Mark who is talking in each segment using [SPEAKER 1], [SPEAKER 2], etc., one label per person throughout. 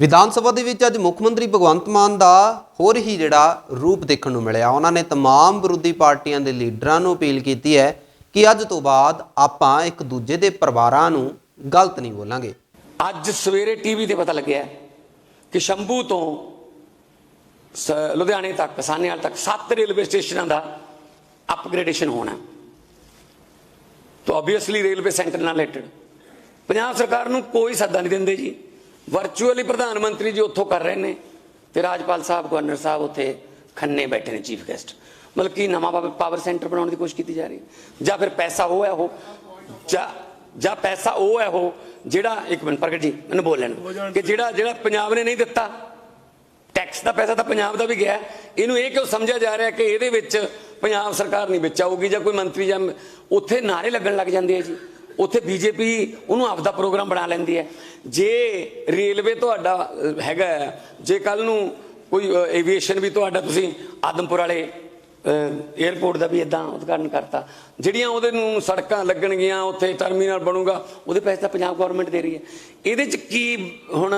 [SPEAKER 1] ਵਿਧਾਨ ਸਭਾ ਦੇ ਵਿੱਚ ਅੱਜ ਮੁੱਖ ਮੰਤਰੀ ਭਗਵੰਤ ਮਾਨ ਦਾ ਹੋਰ ਹੀ ਜਿਹੜਾ ਰੂਪ ਦੇਖਣ ਨੂੰ ਮਿਲਿਆ ਉਹਨਾਂ ਨੇ तमाम ਵਿਰੋਧੀ ਪਾਰਟੀਆਂ ਦੇ ਲੀਡਰਾਂ ਨੂੰ ਅਪੀਲ ਕੀਤੀ ਹੈ ਕਿ ਅੱਜ ਤੋਂ ਬਾਅਦ ਆਪਾਂ ਇੱਕ ਦੂਜੇ ਦੇ ਪਰਿਵਾਰਾਂ ਨੂੰ ਗਲਤ ਨਹੀਂ ਬੋਲਾਂਗੇ
[SPEAKER 2] ਅੱਜ ਸਵੇਰੇ ਟੀਵੀ ਤੇ ਪਤਾ ਲੱਗਿਆ ਕਿ ਸ਼ੰਭੂ ਤੋਂ ਸ- ਲੁਧਿਆਣੇ ਤੱਕ ਸਾਨੇਵਾਲ ਤੱਕ ਸੱਤ ਰੇਲਵੇ ਸਟੇਸ਼ਨਾਂ ਦਾ ਅਪਗ੍ਰੇਡੇਸ਼ਨ ਹੋਣਾ ਤਾਂ ਆਬਵੀਅਸਲੀ ਰੇਲਵੇ ਸੈਂਟਰ ਨਾਲ ਰਿਲੇਟਡ ਪੰਜਾਬ ਸਰਕਾਰ ਨੂੰ ਕੋਈ ਸੱਦਾ ਨਹੀਂ ਦਿੰਦੇ ਜੀ ਵਰਚੁਅਲੀ ਪ੍ਰਧਾਨ ਮੰਤਰੀ ਜੀ ਉੱਥੋਂ ਕਰ ਰਹੇ ਨੇ ਤੇ ਰਾਜਪਾਲ ਸਾਹਿਬ ਗਵਰਨਰ ਸਾਹਿਬ ਉੱਥੇ ਖੰਨੇ ਬੈਠੇ ਨੇ ਚੀਫ ਗੈਸਟ ਮਤਲਬ ਕਿ ਨਵਾਂ ਪਾਵਰ ਸੈਂਟਰ ਬਣਾਉਣ ਦੀ ਕੋਸ਼ਿਸ਼ ਕੀਤੀ ਜਾ ਰਹੀ ਹੈ ਜਾਂ ਫਿਰ ਪੈਸਾ ਉਹ ਹੈ ਉਹ ਜਾਂ ਜਾਂ ਪੈਸਾ ਉਹ ਹੈ ਉਹ ਜਿਹੜਾ ਇੱਕ ਮਿੰਟ ਪ੍ਰਗਟ ਜੀ ਮੈਨੂੰ ਬੋਲ ਲੈਣ। ਕਿ ਜਿਹੜਾ ਜਿਹੜਾ ਪੰਜਾਬ ਨੇ ਨਹੀਂ ਦਿੱਤਾ ਟੈਕਸ ਦਾ ਪੈਸਾ ਤਾਂ ਪੰਜਾਬ ਦਾ ਵੀ ਗਿਆ। ਇਹਨੂੰ ਇਹ ਕਿਉਂ ਸਮਝਿਆ ਜਾ ਰਿਹਾ ਕਿ ਇਹਦੇ ਵਿੱਚ ਪੰਜਾਬ ਸਰਕਾਰ ਨਹੀਂ ਵਿੱਚ ਆਊਗੀ ਜਾਂ ਕੋਈ ਮੰਤਰੀ ਜਾਂ ਉੱਥੇ ਨਾਰੇ ਲੱਗਣ ਲੱਗ ਜਾਂਦੇ ਆ ਜੀ ਉੱਥੇ ਬੀਜੇਪੀ ਉਹਨੂੰ ਆਪਦਾ ਪ੍ਰੋਗਰਾਮ ਬਣਾ ਲੈਂਦੀ ਹੈ। ਜੇ ਰੇਲਵੇ ਤੁਹਾਡਾ ਹੈਗਾ ਹੈ, ਜੇ ਕੱਲ ਨੂੰ ਕੋਈ ਐਵੀਏਸ਼ਨ ਵੀ ਤੁਹਾਡਾ ਤੁਸੀਂ ਆਦਮਪੁਰ ਵਾਲੇ 에어ਪੋਰਟ ਦਾ ਵੀ ਇਦਾਂ ਉਦਘਾਟਨ ਕਰਤਾ ਜਿਹੜੀਆਂ ਉਹਦੇ ਨੂੰ ਸੜਕਾਂ ਲੱਗਣਗੀਆਂ ਉੱਥੇ ਟਰਮੀਨਲ ਬਣੂਗਾ ਉਹਦੇ ਪੈਸੇ ਤਾਂ ਪੰਜਾਬ ਗਵਰਨਮੈਂਟ ਦੇ ਰਹੀ ਹੈ। ਇਹਦੇ ਚ ਕੀ ਹੁਣ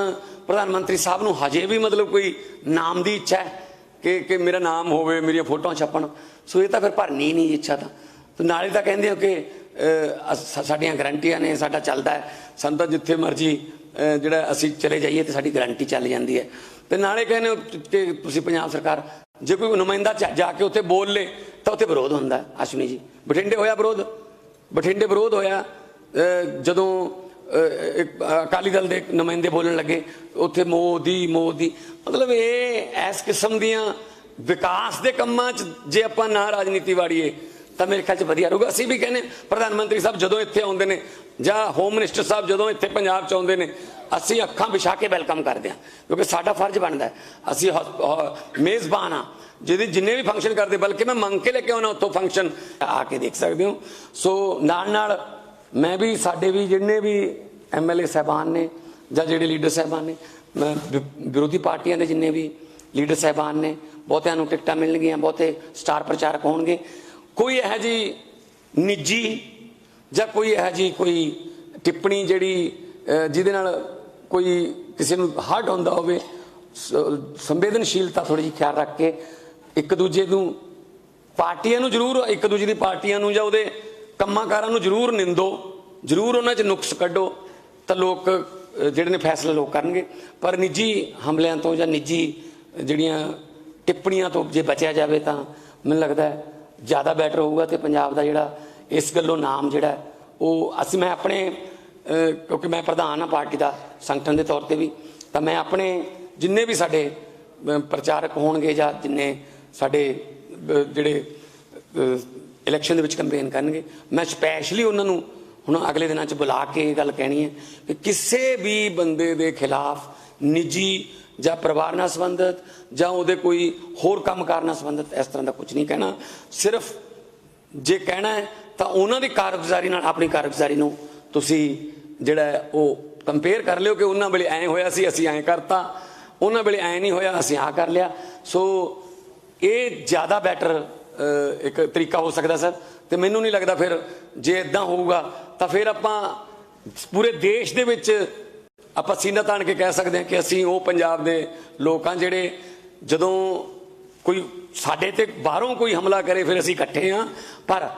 [SPEAKER 2] ਪ੍ਰਧਾਨ ਮੰਤਰੀ ਸਾਹਿਬ ਨੂੰ ਹਜੇ ਵੀ ਮਤਲਬ ਕੋਈ ਨਾਮ ਦੀ ਇੱਛਾ ਹੈ ਕਿ ਕਿ ਮੇਰਾ ਨਾਮ ਹੋਵੇ ਮੇਰੀਆਂ ਫੋਟੋਆਂ ਛਪਣ? ਸੋ ਇਹ ਤਾਂ ਫਿਰ ਭਰਨੀ ਨਹੀਂ ਇੱਛਾ ਤਾਂ ਨਾਲੇ ਤਾਂ ਕਹਿੰਦੇ ਹੋ ਕਿ ਸਾਡੀਆਂ ਗਰੰਟੀਆਂ ਨੇ, ਸਾਡਾ ਚੱਲਦਾ ਹੈ। ਸਾਨੂੰ ਤਾਂ ਜਿੱਥੇ ਮਰਜ਼ੀ ਜਿਹੜਾ ਅਸੀਂ ਚਲੇ ਜਾਈਏ ਤੇ ਸਾਡੀ ਗਰੰਟੀ ਚੱਲ ਜਾਂਦੀ ਹੈ। ਤੇ ਨਾਲੇ ਕਹਿੰਦੇ ਹੋ ਕਿ ਤੁਸੀਂ ਪੰਜਾਬ ਸਰਕਾਰ, ਜੇ ਕੋਈ ਨੁਮਾਇੰਦਾ ਜਾ- ਜਾ ਕੇ ਉੱਥੇ ਬੋਲ ਲੇ, ਤਾਂ ਉੱਥੇ ਵਿਰੋਧ ਹੁੰਦਾ ਹੈ। ਅਸ਼ਵਨੀ ਜੀ। ਬਠਿੰਡੇ ਹੋਇਆ ਵਿਰੋਧ? ਬਠਿੰਡੇ ਵਿਰੋਧ ਹੋਇਆ ਜਦੋਂ ਅਕਾਲੀ ਦਲ ਦੇ ਨੁਮਾਇੰਦੇ ਬੋਲਣ ਲੱਗੇ, ਉੱਥੇ ਮੋਦੀ ਮੋਦੀ। ਮਤਲਬ ਇਹ, ਇਸ ਕਿਸਮ ਦੀਆਂ ਵਿਕਾਸ ਦੇ ਕੰਮਾਂ 'ਚ ਜੇ ਆਪਾਂ ਨਾ ਰਾਜਨੀਤੀ ਵਾੜੀਏ ਤਾਂ ਮੇਰੇ ਖਿਆਲ 'ਚ ਵਧੀਆ ਰਹੂਗਾ। ਅਸੀਂ ਵੀ ਕਹਿੰਦੇ ਪ੍ਰਧਾਨ ਮੰਤਰੀ ਸਾਹਿਬ ਜਦੋਂ ਇੱਥੇ ਆਉਂਦੇ ਨੇ ਜਾਂ ਹੋਮ ਮਿਨਿਸਟਰ ਸਾਹਿਬ ਜਦੋਂ ਇੱਥੇ ਪੰਜਾਬ 'ਚ ਆਉਂਦੇ ਨੇ, ਅਸੀਂ ਅੱਖਾਂ ਵਿਛਾ ਕੇ ਵੈਲਕਮ ਕਰਦੇ ਹਾਂ, ਕਿਉਂਕਿ ਸਾਡਾ ਫਰਜ਼ ਬਣਦਾ ਅਸੀਂ ਹ- ਹ- ਮੇਜ਼ਬਾਨ ਆ ਜਿਹਦੇ ਜਿੰਨੇ ਵੀ ਫੰਕਸ਼ਨ ਕਰਦੇ, ਬਲਕਿ ਮੈਂ ਮੰਗ ਕੇ ਲੈ ਕੇ ਆਉਣਾ ਉੱਥੋਂ ਫੰਕਸ਼ਨ ਆ ਕੇ ਦੇਖ ਸਕਦੇ ਹੋ। ਸੋ ਨਾਲ ਨਾਲ ਮੈਂ ਵੀ, ਸਾਡੇ ਵੀ ਜਿੰਨੇ ਵੀ ਐਮਐਲਏ ਸਾਹਿਬਾਨ ਨੇ ਜਾਂ ਜਿਹੜੇ ਲੀਡਰ ਸਾਹਿਬਾਨ ਨੇ, ਮੈਂ ਵਿਰੋਧੀ ਪਾਰਟੀਆਂ ਦੇ ਜਿੰਨੇ ਵੀ ਲੀਡਰ ਸਾਹਿਬਾਨ ਨੇ, ਬਹੁਤਿਆਂ ਨੂੰ ਟਿਕਟਾਂ ਮਿਲਣਗੀਆਂ, ਬਹੁਤੇ ਸਟਾਰ ਪ੍ਰਚਾਰਕ ਹੋਣਗੇ। ਕੋਈ ਇਹੋ ਜੀ ਨਿੱਜੀ ਜਾਂ ਕੋਈ ਇਹੋ ਜੀ ਕੋਈ ਟਿੱਪਣੀ ਜਿਹੜੀ ਜਿਹਦੇ ਨਾਲ ਕੋਈ ਕਿਸੇ ਨੂੰ ਹਰਟ ਹੁੰਦਾ ਹੋਵੇ, ਸ- ਸੰਵੇਦਨਸ਼ੀਲਤਾ ਥੋੜੀ ਜਿਹੀ ਖਿਆਲ ਰੱਖ ਕੇ ਇੱਕ ਦੂਜੇ ਨੂੰ ਪਾਰਟੀਆਂ ਨੂੰ ਜ਼ਰੂਰ, ਇੱਕ ਦੂਜੇ ਦੀ ਪਾਰਟੀਆਂ ਨੂੰ ਜਾਂ ਉਹਦੇ ਕੰਮਾਂ ਕਾਰਾਂ ਨੂੰ ਜ਼ਰੂਰ ਨਿੰਦੋ, ਜ਼ਰੂਰ ਉਹਨਾਂ 'ਚ ਨੁਕਸ ਕੱਢੋ, ਤਾਂ ਲੋਕ ਜਿਹੜੇ ਨੇ ਫੈਸਲਾ ਲੋਕ ਕਰਨਗੇ। ਪਰ ਨਿੱਜੀ ਹਮਲਿਆਂ ਤੋਂ ਜਾਂ ਨਿੱਜੀ ਜਿਹੜੀਆਂ ਟਿੱਪਣੀਆਂ ਤੋਂ ਜੇ ਬਚਿਆ ਜਾਵੇ ਤਾਂ ਮੈਨੂੰ ਲੱਗਦਾ ਹੈ ਜ਼ਿਆਦਾ ਬੈਟਰ ਹੋਊਗਾ ਤੇ ਪੰਜਾਬ ਦਾ ਜਿਹੜਾ ਇਸ ਗੱਲੋਂ ਨਾਮ ਜਿਹੜਾ ਉਹ ਅਸੀਂ ਮੈਂ ਆਪਣੇ ਕਿਉਂਕਿ ਮੈਂ ਪ੍ਰਧਾਨ ਹਾਂ ਪਾਰਟੀ ਦਾ ਸੰਗਠਨ ਦੇ ਤੌਰ ਤੇ ਵੀ, ਤਾਂ ਮੈਂ ਆਪਣੇ ਜਿੰਨੇ ਵੀ ਸਾਡੇ ਪ੍ਰਚਾਰਕ ਹੋਣਗੇ ਜਾਂ ਜਿੰਨੇ ਸਾਡੇ ਜਿਹੜੇ ਇਲੈਕਸ਼ਨ ਦੇ ਵਿੱਚ ਕੰਪੇਨ ਕਰਨਗੇ, ਮੈਂ ਸਪੈਸ਼ਲੀ ਉਹਨਾਂ ਨੂੰ ਹੁਣ ਅਗਲੇ ਦਿਨਾਂ 'ਚ ਬੁਲਾ ਕੇ ਇਹ ਗੱਲ ਕਹਿਣੀ ਹੈ ਕਿ ਕਿਸੇ ਵੀ ਬੰਦੇ ਦੇ ਖਿਲਾਫ ਨਿੱਜੀ ਜਾਂ ਪਰਿਵਾਰ ਨਾਲ ਸੰਬੰਧਿਤ ਜਾਂ ਉਹਦੇ ਕੋਈ ਹੋਰ ਕੰਮਕਾਰ ਨਾਲ ਸੰਬੰਧਿਤ, ਇਸ ਤਰ੍ਹਾਂ ਦਾ ਕੁਝ ਨਹੀਂ ਕਹਿਣਾ। ਸਿਰਫ ਜੇ ਕਹਿਣਾ ਹੈ, ਤਾਂ ਉਹਨਾਂ ਦੀ ਕਾਰਗੁਜ਼ਾਰੀ ਨਾਲ ਆਪਣੀ ਕਾਰਗੁਜ਼ਾਰੀ ਨੂੰ ਤੁਸੀਂ ਜਿਹੜਾ ਉਹ ਕੰਪੇਅਰ ਕਰ ਲਿਓ ਕਿ ਉਹਨਾਂ ਵੇਲੇ ਐਂ ਹੋਇਆ ਸੀ, ਅਸੀਂ ਐਂ ਕਰਤਾ। ਉਹਨਾਂ ਵੇਲੇ ਐਂ ਨਹੀਂ ਹੋਇਆ, ਅਸੀਂ ਆ ਕਰ ਲਿਆ। ਸੋ ਇਹ ਜ਼ਿਆਦਾ ਬੈਟਰ ਇੱਕ ਤਰੀਕਾ ਹੋ ਸਕਦਾ ਸਰ। ਤੇ ਮੈਨੂੰ ਨਹੀਂ ਲੱਗਦਾ ਫਿਰ ਜੇ ਇਦਾਂ ਹੋਊਗਾ, ਤਾਂ ਫਿਰ ਆਪਾਂ ਪੂਰੇ ਦੇਸ਼ ਦੇ ਵਿੱਚ ਆਪਾਂ ਸੀਨਾ ਤਾਣ ਕੇ ਕਹਿ ਸਕਦੇ ਹਾਂ ਕਿ ਅਸੀਂ ਉਹ ਪੰਜਾਬ ਦੇ ਲੋਕ ਹਾਂ ਜਿਹੜੇ ਜਦੋਂ ਕੋਈ ਸਾਡੇ ਤੇ ਬਾਹਰੋਂ ਕੋਈ ਹਮਲਾ ਕਰੇ, ਫਿਰ ਅਸੀਂ ਇਕੱਠੇ ਹਾਂ। ਪਰ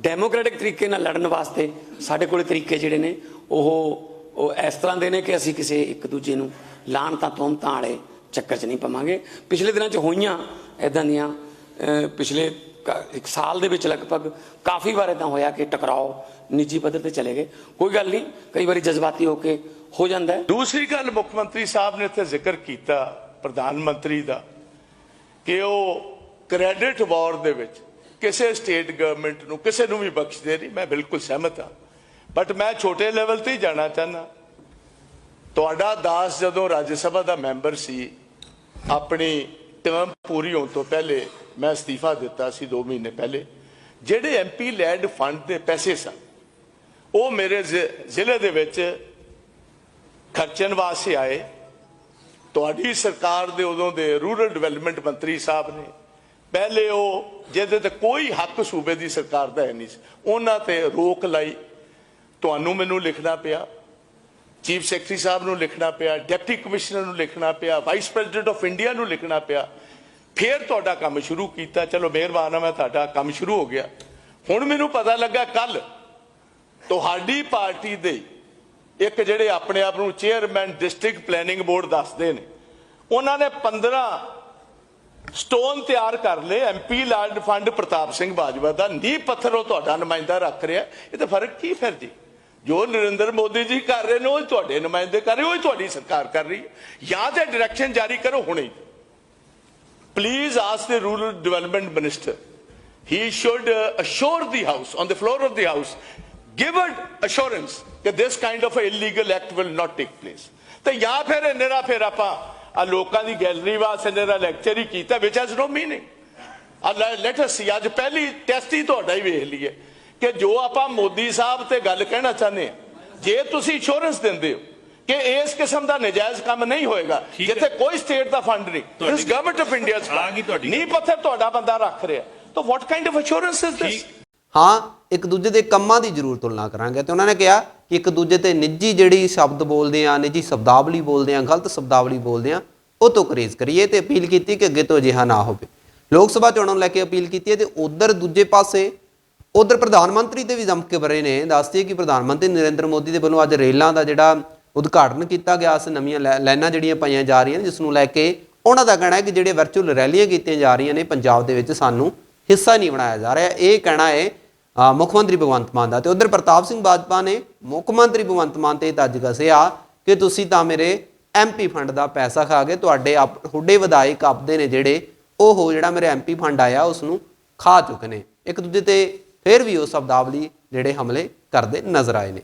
[SPEAKER 2] ਡੈਮੋਕ੍ਰੈਟਿਕ ਤਰੀਕੇ ਨਾਲ ਲੜਨ ਵਾਸਤੇ ਸਾਡੇ ਕੋਲ ਤਰੀਕੇ ਜਿਹੜੇ ਨੇ, ਉਹ ਉਹ ਇਸ ਤਰ੍ਹਾਂ ਦੇ ਨੇ ਕਿ ਅਸੀਂ ਕਿਸੇ ਇੱਕ ਦੂਜੇ ਨੂੰ ਲਾਣ ਤਾਂ ਤੋਮਤਾਂ ਵਾਲੇ ਚੱਕਰ 'ਚ ਨਹੀਂ ਪਵਾਂਗੇ। ਪਿਛਲੇ ਦਿਨਾਂ 'ਚ ਹੋਈਆਂ ਇਦਾਂ ਦੀਆਂ ਪਿਛਲੇ ਇੱਕ ਸਾਲ ਦੇ ਵਿੱਚ ਲਗਭਗ ਕਾਫੀ ਵਾਰ ਇਦਾਂ ਹੋਇਆ ਕਿ ਟਕਰਾਓ, ਨਿੱਜੀ ਪੱਧਰ ਤੇ ਚਲੇ ਗਏ। ਕੋਈ ਗੱਲ ਨਹੀਂ, ਕਈ ਵਾਰੀ ਜਜ਼ਬਾਤੀ ਹੋ ਕੇ ਹੋ ਜਾਂਦਾ ਹੈ।
[SPEAKER 3] ਦੂਸਰੀ ਗੱਲ ਮੁੱਖ ਮੰਤਰੀ ਸਾਹਿਬ ਨੇ ਇੱਥੇ ਜ਼ਿਕਰ ਕੀਤਾ, ਪ੍ਰਧਾਨ ਮੰਤਰੀ ਦਾ, ਕਿ ਉਹ ਕ੍ਰੈਡਿਟ ਵਾਰ ਦੇ ਵਿੱਚ ਕਿਸੇ ਸਟੇਟ ਗਵਰਨਮੈਂਟ ਨੂੰ ਕਿਸੇ ਨੂੰ ਵੀ ਬਖਸ਼ਦੇ ਨਹੀਂ, ਮੈਂ ਬਿਲਕੁਲ ਸਹਿਮਤ ਹਾਂ। ਬਟ ਮੈਂ ਛੋਟੇ ਲੈਵਲ ਤੇ ਹੀ ਜਾਣਾ ਚਾਹਨਾ ਤੁਹਾਡਾ ਦਾਸ ਜਦੋਂ ਰਾਜ ਸਭਾ ਦਾ ਮੈਂਬਰ ਸੀ, ਆਪਣੀ ਟਰਮ ਪੂਰੀ ਹੋਣ ਤੋਂ ਪਹਿਲੇ ਮੈਂ ਅਸਤੀਫਾ ਦਿੱਤਾ ਸੀ 2 ਮਹੀਨੇ ਪਹਿਲੇ। ਜਿਹੜੇ ਐਮਪੀ ਲੈਡ ਫੰਡ ਦੇ ਪੈਸੇ ਸਨ, ਉਹ ਮੇਰੇ ਜ਼ਿਲ੍ਹੇ ਦੇ ਵਿੱਚ ਖਰਚਣ ਵਾਸਤੇ ਆਏ। ਤੁਹਾਡੀ ਸਰਕਾਰ ਦੇ ਉਦੋਂ ਦੇ ਰੂਰਲ ਡਿਵੈਲਪਮੈਂਟ ਮੰਤਰੀ ਸਾਹਿਬ ਨੇ, ਪਹਿਲੇ ਉਹ, ਜਿਹਦੇ ਤੇ ਕੋਈ ਹੱਕ ਸੂਬੇ ਦੀ ਸਰਕਾਰ ਦਾ ਹੈ ਨਹੀਂ ਸੀ, ਉਹਨਾਂ ਤੇ ਰੋਕ ਲਾਈ। ਤੁਹਾਨੂੰ ਮੈਨੂੰ ਲਿਖਣਾ ਪਿਆ, ਚੀਫ ਸੈਕਟਰੀ ਸਾਹਿਬ ਨੂੰ ਲਿਖਣਾ ਪਿਆ, ਡਿਪਟੀ ਕਮਿਸ਼ਨਰ ਨੂੰ ਲਿਖਣਾ ਪਿਆ, ਵਾਈਸ ਪ੍ਰੈਜ਼ੀਡੈਂਟ ਆਫ ਇੰਡੀਆ ਨੂੰ ਲਿਖਣਾ ਪਿਆ। ਫਿਰ ਤੁਹਾਡਾ ਕੰਮ ਸ਼ੁਰੂ ਕੀਤਾ। ਚਲੋ, ਮਿਹਰਬਾਨ ਆ, ਮੈਂ ਤੁਹਾਡਾ ਕੰਮ ਸ਼ੁਰੂ ਹੋ ਗਿਆ। ਹੁਣ ਮੈਨੂੰ ਪਤਾ ਲੱਗਾ ਕੱਲ ਤੁਹਾਡੀ ਪਾਰਟੀ ਦੇ ਇੱਕ ਜਿਹੜੇ ਆਪਣੇ ਆਪ ਨੂੰ ਚੇਅਰਮੈਨ ਡਿਸਟ੍ਰਿਕਟ ਪਲੈਨਿੰਗ ਬੋਰਡ ਦੱਸਦੇ ਨੇ, ਉਹਨਾਂ ਨੇ 15 ਸਟੋਨ ਤਿਆਰ ਕਰ ਲਏ। MP LAD fund Partap Singh Bajwa ਦਾ ਨੀਂਹ ਪੱਥਰ ਉਹ ਤੁਹਾਡਾ ਨੁਮਾਇੰਦਾ ਰੱਖ ਰਿਹਾ। ਇਹ ਤਾਂ ਫ਼ਰਕ ਕੀ ਫਿਰ ਜੀ? ਜੋ ਨਰਿੰਦਰ ਮੋਦੀ ਜੀ ਕਰ ਰਹੇ ਨੇ, ਉਹ ਤੁਹਾਡੇ ਨੁਮਾਇੰਦੇ ਕਰ ਰਹੇ, ਉਹ ਤੁਹਾਡੀ ਸਰਕਾਰ ਕਰ ਰਹੀ ਹੈ। ਜਾਂ ਤੇ ਡਾਇਰੈਕਸ਼ਨ ਜਾਰੀ ਕਰੋ ਹੁਣੇ। Please ask the rural development minister. He should uh, assure the house, on the floor of the house, give an assurance that this kind of a illegal act will not take place. ਤੇ ਜਾਂ ਫਿਰ ਇਹਨੇਰਾ ਫਿਰ ਆਪਾਂ ਆ ਲੋਕਾਂ ਦੀ gallery ਵਾਸਤੇ ਇਹਨੇਰਾ lecture ਹੀ ਕੀਤਾ ਵਿਚ ਹੈਜ਼ ਨੋ ਮੀਨਿੰਗ ਆ ਲੈਟ ਅਸ ਸੀ ਅੱਜ ਪਹਿਲੀ ਟੈਸਟ ਹੀ ਤੁਹਾਡਾ ਹੀ ਵੇਖ ਲਈਏ ਕਿ ਜੋ ਆਪਾਂ ਮੋਦੀ ਸਾਹਿਬ ਤੇ ਗੱਲ ਕਹਿਣਾ ਚਾਹੁੰਦੇ ਆ ਜੇ ਤੁਸੀਂ ਇੰਸ਼ੋਰੈਂਸ ਦਿੰਦੇ ਹੋ ਕਿ ਇਸ ਕਿਸਮ ਦਾ ਨਜਾਇਜ਼ ਕੰਮ ਨਹੀਂ ਹੋਏਗਾ। ਜਿੱਥੇ ਕੋਈ ਸਟੇਟ ਦਾ ਫੰਡ ਨਹੀਂ। ਦਿਸ ਗਵਰਨਮੈਂਟ ਆਫ ਇੰਡੀਆ
[SPEAKER 4] ਆ ਗਈ ਤੁਹਾਡੀ
[SPEAKER 3] ਨਹੀਂ ਪੱਥਰ ਤੁਹਾਡਾ ਬੰਦਾ ਰੱਖ ਰਿਹਾ। ਤਾਂ what kind of assurance is this
[SPEAKER 1] ਹਾਂ ਇੱਕ ਦੂਜੇ ਦੇ ਕੰਮਾਂ ਦੀ ਜ਼ਰੂਰ ਤੁਲਨਾ ਕਰਾਂਗੇ। ਤੇ ਉਹਨਾਂ ਨੇ ਕਿਹਾ ਕਿ ਇੱਕ ਦੂਜੇ ਤੇ ਨਿੱਜੀ ਜਿਹੜੀ ਸ਼ਬਦ ਬੋਲਦੇ ਆ ਨਿੱਜੀ ਸ਼ਬਦਾਵਲੀ ਬੋਲਦੇ ਆ ਗਲਤ ਸ਼ਬਦਾਵਲੀ ਬੋਲਦੇ ਆ ਉਹ ਤੋਂ ਕਰੇਜ਼ ਕਰੀਏ ਤੇ ਅਪੀਲ ਕੀਤੀ ਕਿ ਅੱਗੇ ਤੋਂ ਅਜਿਹਾ ਨਾ ਹੋਵੇ। ਲੋਕ ਸਭਾ ਚੋਣਾਂ ਨੂੰ ਲੈ ਕੇ ਅਪੀਲ ਕੀਤੀ ਹੈ ਤੇ ਉਧਰ ਦੂਜੇ ਪਾਸੇ ਉਧਰ ਪ੍ਰਧਾਨ ਮੰਤਰੀ ਦੇ ਵੀ ਦਮਕੇ ਬਰੇ ਨੇ। ਦੱਸਦੀ ਹੈ ਕਿ ਪ੍ਰਧਾਨ ਮੰਤਰੀ ਨਰਿੰਦਰ ਮੋਦੀ ਦੇ ਵੱਲੋਂ ਅੱਜ ਰੇਲਾਂ ਦਾ ਜਿਹੜਾ ਉਦਘਾਟਨ ਕੀਤਾ ਗਿਆ ਸੀ ਨਵੀਆਂ ਲੈ- ਲਾਈਨਾਂ ਜਿਹੜੀਆਂ ਪਾਈਆਂ ਜਾ ਰਹੀਆਂ ਨੇ, ਜਿਸ ਨੂੰ ਲੈ ਕੇ ਉਹਨਾਂ ਦਾ ਕਹਿਣਾ ਹੈ ਕਿ ਜਿਹੜੇ ਵਰਚੁਅਲ ਰੈਲੀਆਂ ਕੀਤੀਆਂ ਜਾ ਰਹੀਆਂ ਨੇ, ਪੰਜਾਬ ਦੇ ਵਿੱਚ ਸਾਨੂੰ ਹਿੱਸਾ ਨਹੀਂ ਬਣਾਇਆ ਜਾ ਰਿਹਾ। ਇਹ ਕਹਿਣਾ ਹੈ ਮੁੱਖ ਮੰਤਰੀ ਭਗਵੰਤ ਮਾਨ ਦਾ। ਤੇ ਉਧਰ ਪ੍ਰਤਾਪ ਸਿੰਘ ਬਾਜਪਾ ਨੇ ਮੁੱਖ ਮੰਤਰੀ ਭਗਵੰਤ ਮਾਨ ਤੇ ਤੱਜ ਕਸਿਆ ਕਿ ਤੁਸੀਂ ਤਾਂ ਮੇਰੇ ਐਮਪੀ ਫੰਡ ਦਾ ਪੈਸਾ ਖਾ ਕੇ ਤੁਹਾਡੇ ਆਪ- ਤੁਹਾਡੇ ਵਿਧਾਇਕ ਆਪਦੇ ਨੇ ਜਿਹੜੇ ਉਹ ਜਿਹੜਾ ਮੇਰੇ ਐਮਪੀ ਫੰਡ ਆਇਆ ਉਸ ਨੂੰ ਖਾ ਚੁੱਕੇ ਨੇ। ਇੱਕ ਦੂਜੇ ਤੇ ਫਿਰ ਵੀ ਉਹ ਸ਼ਬਦਾਵਲੀ ਜਿਹੜੇ ਹਮਲੇ ਕਰਦੇ ਨਜ਼ਰ ਆਏ ਨੇ।